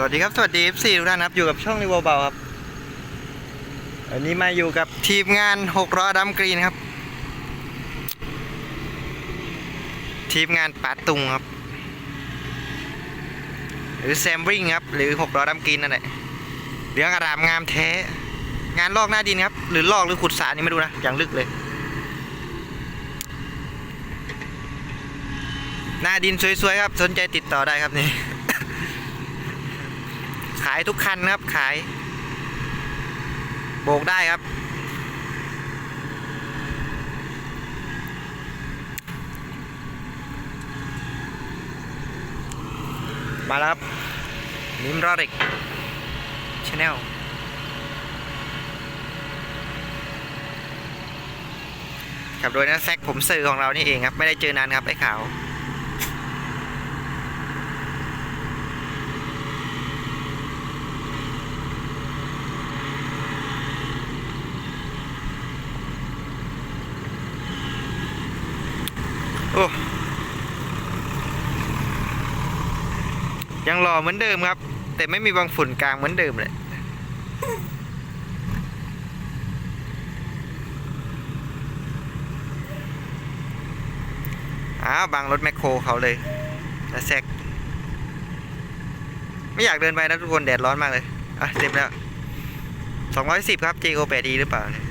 สวัสดีครับ สวัสดี FC ทุกท่านครับ อยู่กับช่องรีวเบาครับ อันนี้มาอยู่กับทีมงาน6ล้อดำกรีนครับ ทีมงานปาตุงครับ หรือแซมริงครับ หรือ6ล้อดำกรีนนั่นแหละเหลืองอารามงามแท้ งานลอกหน้าดินครับ หรือลอกหรือขุดสารนี่ไม่รู้นะ อย่างลึกเลย หน้าดินสวยๆครับ สนใจติดต่อได้ครับนี่ายทุกคันครับขาย โบกได้ครับ มาแล้วครับนิมรอริกชาแนลขับโดยนะแซกผมสื่อของเรานี่เองครับ ไม่ได้เจอนานครับไอ้ขาว ยังหล่อเหมือนเดิมครับ แต่ไม่มีบางฝุ่นกลางเหมือนเดิมเลยอ้าวบังรถแมคโครเขาเลยนะแซกไม่อยากเดินไปนะทุกคนแดดร้อนมากเลย อะเต็มแล้ว210ครับ JO 8 D หรือเปล่าเนี่ย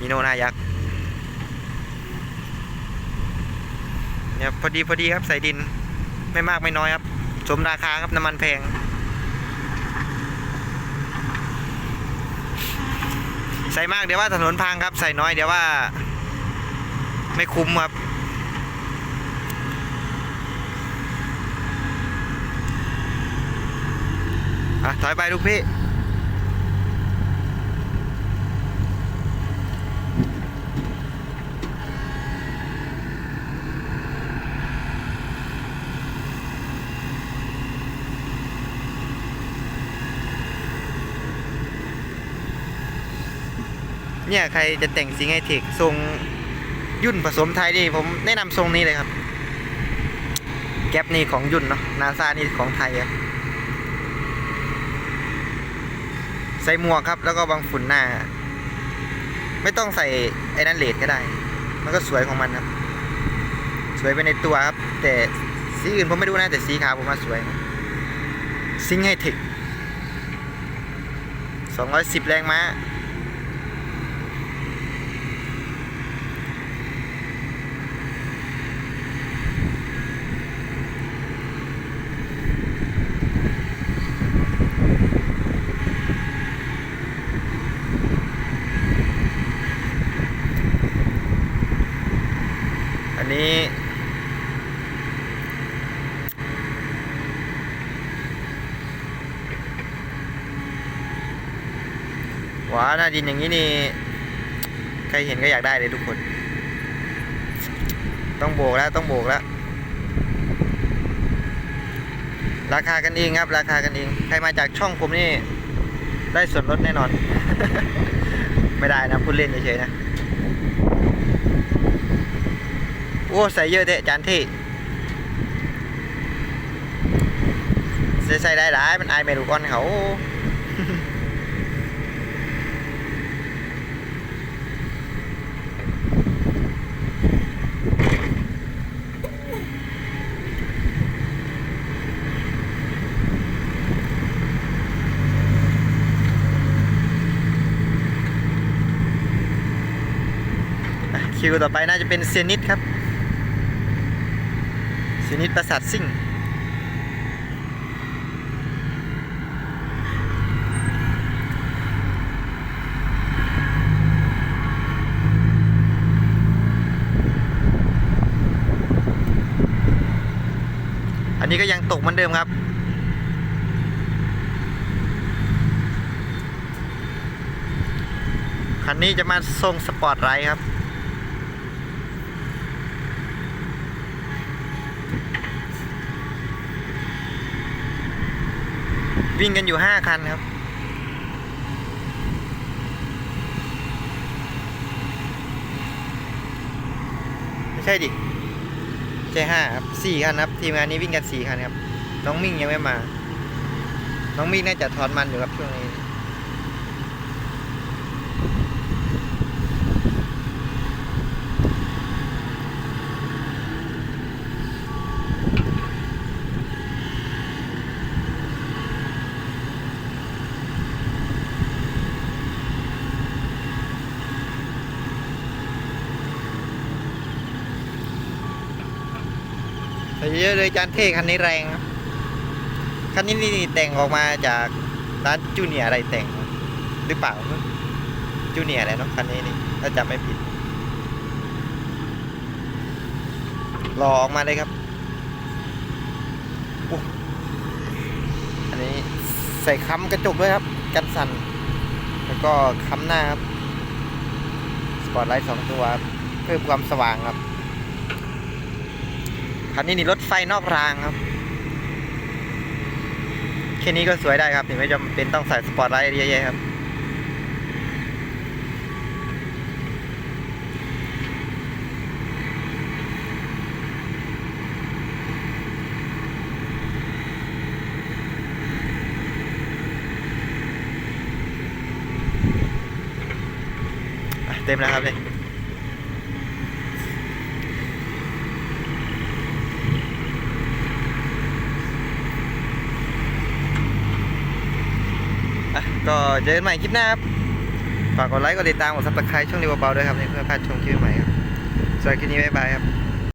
มิโนนายักษ์เนี่ยพอดีพอดีครับใส่ดิน ไม่มากไม่น้อยครับ สมราคาครับน้ำมันแพง ใส่มากเดี๋ยวว่าถนนพังครับ ใส่น้อยเดี๋ยวว่า ไม่คุ้มครับอะถอยไปลูกพี่ เนี่ยใครจะแต่งซิงไฮเทคทรงยุ่นผสมไทยนี่ผมแนะนำทรงนี้เลยครับ แก๊ปนี่ของยุ่นเนาะนาซานี่ของไทยครับใส่หมวกครับ แล้วก็บังฝุ่นหน้า ไม่ต้องใส่ไอ้นั่นเลดก็ได้ มันก็สวยของมันครับ สวยไปในตัวครับ แต่สีอื่นผมไม่รู้นะ แต่สีขาวผมว่าสวย ซิงไฮเทค210 แรงม้าันนี้ว้าหน้าดินอย่างนี้นี่ ใครเห็นก็อยากได้เลยทุกคน ต้องโบกแล้วต้องโบกแล้ว ราคากันเองครับ ราคากันเอง ใครมาจากช่องผมนี่ ได้ส่วนลดแน่นอน ไม่ได้นะพูดเล่นเฉยๆนะ โอ้ใส่เยอะเตะจานที่ใส่ใส่ได้หลายมันอายเมนูก้อนเขาคิวต่อไปน่าจะเป็นเซียนิดครับ เซียนิดประสาทซิ่ง อันนี้ก็ยังตกเหมือนเดิมครับคันนี้จะมาส่งสปอร์ตไลท์ครับ วิ่งกันอยู่ห้าคันครับ ไม่ใช่ดิใช่ห้าครับสี่คันครับ ทีมงานนี้วิ่งกันสี่คันครับ น้องมิ่งยังไม่มา น้องมิ่งน่าจะถอนมันอยู่ครับช่วงนี้ เยอะเลยจานเท่คันนี้แรง คันนี้นี่แต่งออกมาจากร้านจูเนียอะไรแต่งหรือเปล่าจูเนียอะไรเนาะคันนี้นี่ถ้าจำไม่ผิดรอออกมาเลยครับอันนี้ใส่ค้ำกระจกด้วยครับ กันสั่น แล้วก็ค้ำหน้าครับ สปอตไลท์สองตัว เพิ่มความสว่างครับ คันนี้นี่รถไฟนอกรางครับแค่นี้ก็สวยได้ครับถึงไม่จำเป็นต้องใส่สปอร์ตไลท์เยอะๆครับเต็มแล้วครับเนี่ย อะก็เจอกันใหม่คลิปหน้าครับฝากกดไลค์กดติดตามกดซับสไครต์ช่องรีวิวเบาด้วยครับเพื่อพลาดชมคลิปใหม่ครับสวัสดีคลิปนี้บ๊ายบายครับ